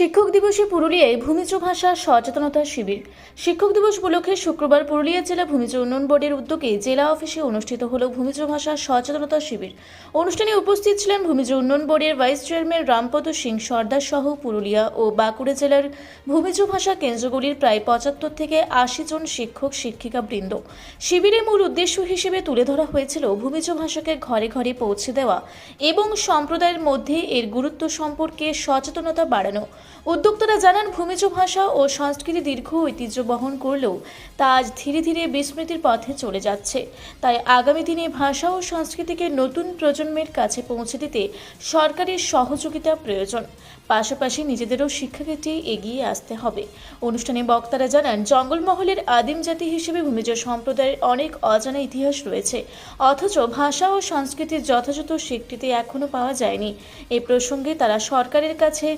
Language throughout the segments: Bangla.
শিক্ষক দিবসে পুরুলিয়ায় ভূমিজ ভাষা সচেতনতা শিবির। শিক্ষক দিবস উপলক্ষে শুক্রবার পুরুলিয়া জেলা ভূমিজ উন্নয়ন বোর্ডের উদ্যোগে জেলা অফিসে অনুষ্ঠিত হল ভূমিজ ভাষা সচেতনতা শিবির। অনুষ্ঠানে উপস্থিত ছিলেন ভূমিজ উন্নয়ন বোর্ডের ভাইস চেয়ারম্যান রামপদ সিং সর্দার সহ পুরুলিয়া ও বাঁকুড়া জেলার ভূমিজ ভাষা কেন্দ্রগুলির প্রায় পঁচাত্তর থেকে আশি জন শিক্ষক, শিক্ষিকা বৃন্দ। শিবিরের মূল উদ্দেশ্য হিসেবে তুলে ধরা হয়েছিল ভূমিজ ভাষাকে ঘরে ঘরে পৌঁছে দেওয়া এবং সম্প্রদায়ের মধ্যে এর গুরুত্ব সম্পর্কে সচেতনতা বাড়ানো। উদ্যোক্তারা জানান, ভূমিজ ভাষা ও সংস্কৃতি দীর্ঘ ঐতিহ্য বহন করলেও তা আজ ধীরে ধীরে বিস্মৃতির পথে চলে যাচ্ছে। তাই আগামী দিনে ভাষা ও সংস্কৃতিকে নতুন প্রজন্মের কাছে পৌঁছে দিতে সরকারের সহযোগিতা প্রয়োজন। পাশাপাশি নিজেদেরও শিক্ষাক্ষেত্রে এগিয়ে আসতে হবে। অনুষ্ঠানে বক্তারা জানান, জঙ্গলমহলের আদিম জাতি হিসেবে ভূমিজ সম্প্রদায়ের অনেক অজানা ইতিহাস রয়েছে। অথচ ভাষা ও সংস্কৃতির যথাযথ স্বীকৃতি এখনও পাওয়া যায়নি। এ প্রসঙ্গে তারা সরকারের কাছে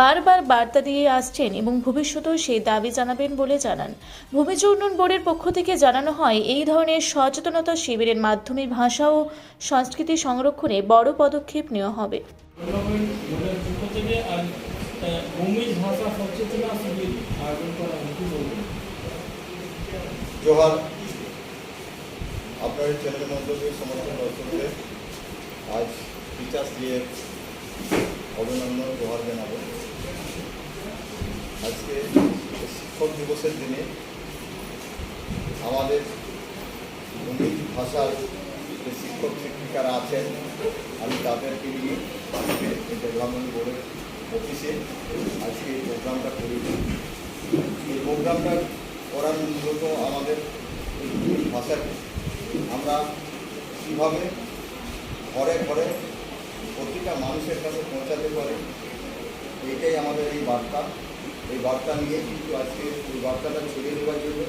বারবার বার্তা দিয়ে আসছেন এবং ভবিষ্যতেও সেই দাবি জানাবেন বলে জানান। ভূমিজ উন্নয়ন বোর্ডের পক্ষ থেকে জানানো হয়, এই ধরনের সচেতনতা শিবিরের মাধ্যমে ভাষা ও সংস্কৃতি সংরক্ষণে বড় পদক্ষেপ নেওয়া হবে। থেকে আহ, ভূমিজ ভাষা সচেতনা শিবির আয়োজন করা হয়েছে বলবেন? জোহার আপনার চ্যানেলের মধ্যে দিয়ে সমস্ত দর্শকদের আজ টিচার্স দিয়ে অভিনন্দন জোহার জানাব। আজকে শিক্ষক দিবসের দিনে আমাদের ভূমিজ ভাষার যে শিক্ষক, শিক্ষিকারা আছেন, আমি তাদেরকে নিয়ে ডেভেলপমেন্ট বোর্ডের অফিসে আজকে এই প্রোগ্রামটা করেছি এই প্রোগ্রামটা করার মূলত আমাদের ভাষাকে আমরা কীভাবে ঘরে ঘরে প্রতিটা মানুষের কাছে পৌঁছাতে পারে এটাই আমাদের এই বার্তা। এই বার্তা নিয়ে কিন্তু আজকে এই বার্তাটা ছড়িয়ে দেওয়ার জন্য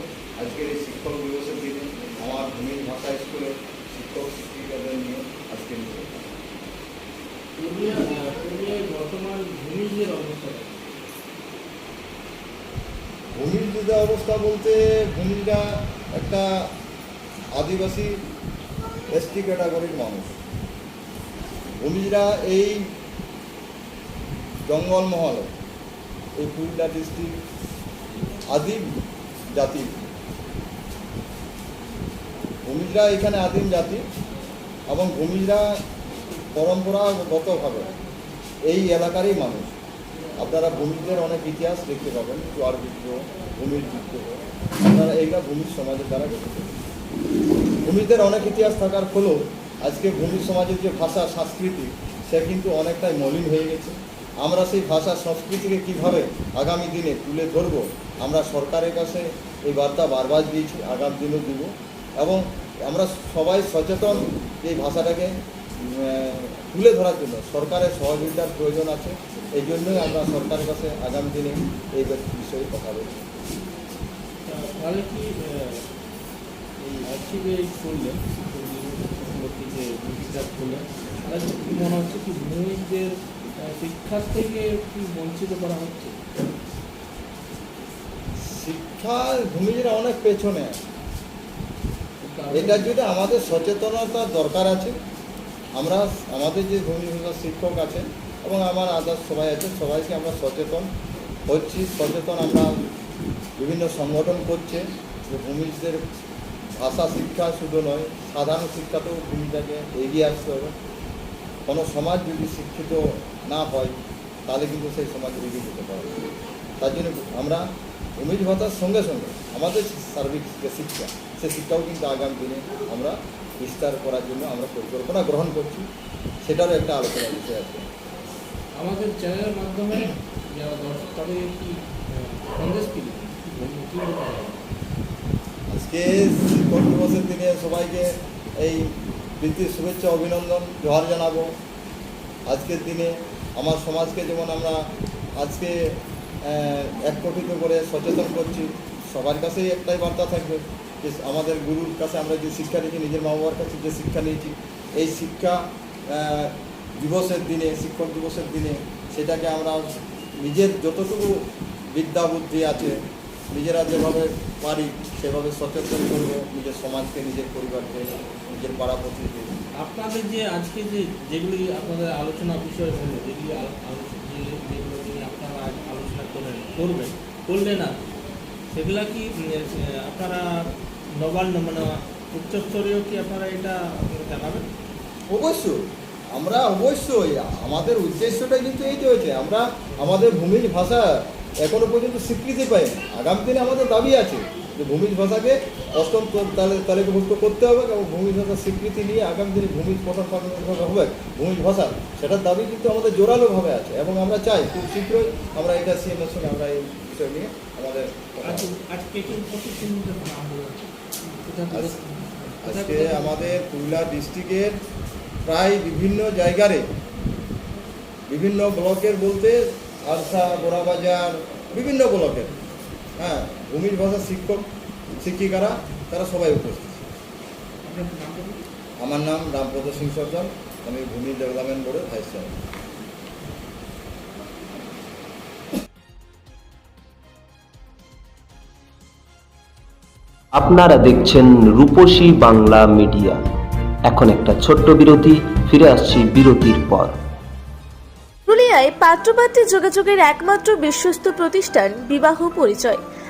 আজকের এই শিক্ষক দিবসের দিনে আমার ভূমির ভাষা শিক্ষক পুরুলিয়ায় বর্তমান ভূমিজের অবস্থা ভূমির যুদ্ধ অবস্থা বলতে ভূমিরা একটা আদিবাসী এসটি ক্যাটাগরির মানুষ। ভূমিরা এই জঙ্গলমহল, এই পুরুলিয়া ডিস্ট্রিক্ট আদিম জাতি ভূমিজরা এখানে আদিম জাতি এবং ভূমিজরা পরম্পরাগতভাবে এই এলাকারই মানুষ। আপনারা ভূমিদের অনেক ইতিহাস দেখতে পাবেন, জোয়ার বিদ্রোহ ভূমির বিদ্রোহ আপনারা এইটা ভূমির সমাজের দ্বারা গঠিত। ভূমিদের অনেক ইতিহাস থাকার ফলেও আজকে ভূমির সমাজের যে ভাষা, সংস্কৃতি, সে কিন্তু অনেকটাই মলিন হয়ে গেছে। আমরা সেই ভাষা, সংস্কৃতিকে কীভাবে আগামী দিনে তুলে ধরব, আমরা সরকারের কাছে এই বার্তা বারবার দিয়েছি, আগামী দিনেও দিব। এবং আমরা সবাই সচেতন এই ভাষাটাকে তুলে ধরার জন্য। সরকারের সহযোগিতার প্রয়োজন আছে। এই জন্যই আমরা সরকারের কাছে আগামী দিনে এই বিষয়ে কথা বলছি। তাহলে কি এই করলেন যে করলেন তাহলে কি মনে হচ্ছে কি শিক্ষার থেকে কি বঞ্চিত করা হচ্ছে? শিক্ষা অনেক পেছনে। আছে। এটার জন্য আমাদের সচেতনতার দরকার আছে, আমরা আমাদের যে ভূমি বিভাগের শিক্ষক আছেন এবং আমার আদার্স সবাই আছে, সবাইকে আমরা সচেতন হচ্ছি, সচেতন আমরা বিভিন্ন সংগঠন করছে। যে ভূমিদের ভাষা শিক্ষা শুধু নয়, সাধারণ শিক্ষাতেও ভূমিটাকে এগিয়ে আসতে হবে। কোনো সমাজ যদি শিক্ষিত না হয়, তাহলে কিন্তু সেই সমাজ এগিয়ে যেতে পারবে তার জন্য আমরা ভাষার সঙ্গে সঙ্গে আমাদের সার্বিক যে শিক্ষা সে শিক্ষাও কিন্তু আগামী দিনে আমরা বিস্তার করার জন্য আমরা পরিকল্পনা গ্রহণ করছি। সেটারও একটা আলোচনার বিষয় আছে। আমাদের চ্যানেলের মাধ্যমে যারা দর্শক তাদের কি সন্দেশ কি? আজকে শিক্ষক দিবসের দিনে সবাইকে এই প্রীতির শুভেচ্ছা অভিনন্দন জোহার জানাব। আজকের দিনে আমার সমাজকে যেমন আমরা আজকে এক করে সচেতন করছি। সবার কাছেই একটাই বার্তা থাকবে যে আমাদের গুরুর কাছে আমরা যে শিক্ষা নিয়েছি নিজের মা বাবার কাছে যে শিক্ষা নিয়েছি, এই শিক্ষা দিবসের দিনে, শিক্ষক দিবসের দিনে সেটাকে আমরা নিজের যতটুকু বিদ্যা বুদ্ধি আছে, নিজেরা যেভাবে পারি সেভাবে সচেতন করব, নিজের সমাজকে, নিজের পরিবারকে, নিজের পাড়া প্রতিকে আপনাদের যে আজকে যে যেগুলি আপনাদের আলোচনা বিষয় হলো, যেগুলি যেগুলো নিয়ে করবেন করবে। করলে না, সেগুলা কি আপনারা নবান্ন মানে উচ্চস্তরীয় কি আপনারা এটা জানাবেন? অবশ্যই। আমরা অবশ্যই, আমাদের উদ্দেশ্যটা কিন্তু এই হয়েছে, আমরা আমাদের ভূমির ভাষা এখনও পর্যন্ত স্বীকৃতি পাই আগামী দিনে আমাদের দাবি আছে। যে ভূমিজ ভাষাকে অষ্টম তালিকাভুক্ত করতে হবে এবং ভূমিজ ভাষার স্বীকৃতি নিয়ে আগামী দিনে ভূমিজ যেভাবে হবে ভূমিজ ভাষা সেটার দাবি কিন্তু আমাদের জোরালোভাবে আছে এবং আমরা চাই খুব শীঘ্রই আমরা এটা সিএমের সঙ্গে আমরা এই বিষয় নিয়ে আমাদের আজকে আজ- আজকে আমাদের পুরুলিয়া ডিস্ট্রিক্টের প্রায় বিভিন্ন জায়গারে বিভিন্ন ব্লকের বলতে আরসা গোড়াবাজার বিভিন্ন ব্লকের হ্যাঁ ভূমির ভাষার শিক্ষক শিক্ষিকারা তারা সবাই উপস্থিত। আমার নাম রামপদ সিং সরকার আমি ভূমি ডেভেলপমেন্ট বোর্ডের ভাইস চেয়ারম্যান। আপনারা দেখছেন রূপসী বাংলা মিডিয়া। এখন একটা ছোট্ট বিরতি ফিরে আসছি বিরতির পর। পুরুলিয়ায় পাত্রপাত্রী যোগাযোগের একমাত্র বিশ্বস্ত প্রতিষ্ঠান বিবাহ পরিচয়।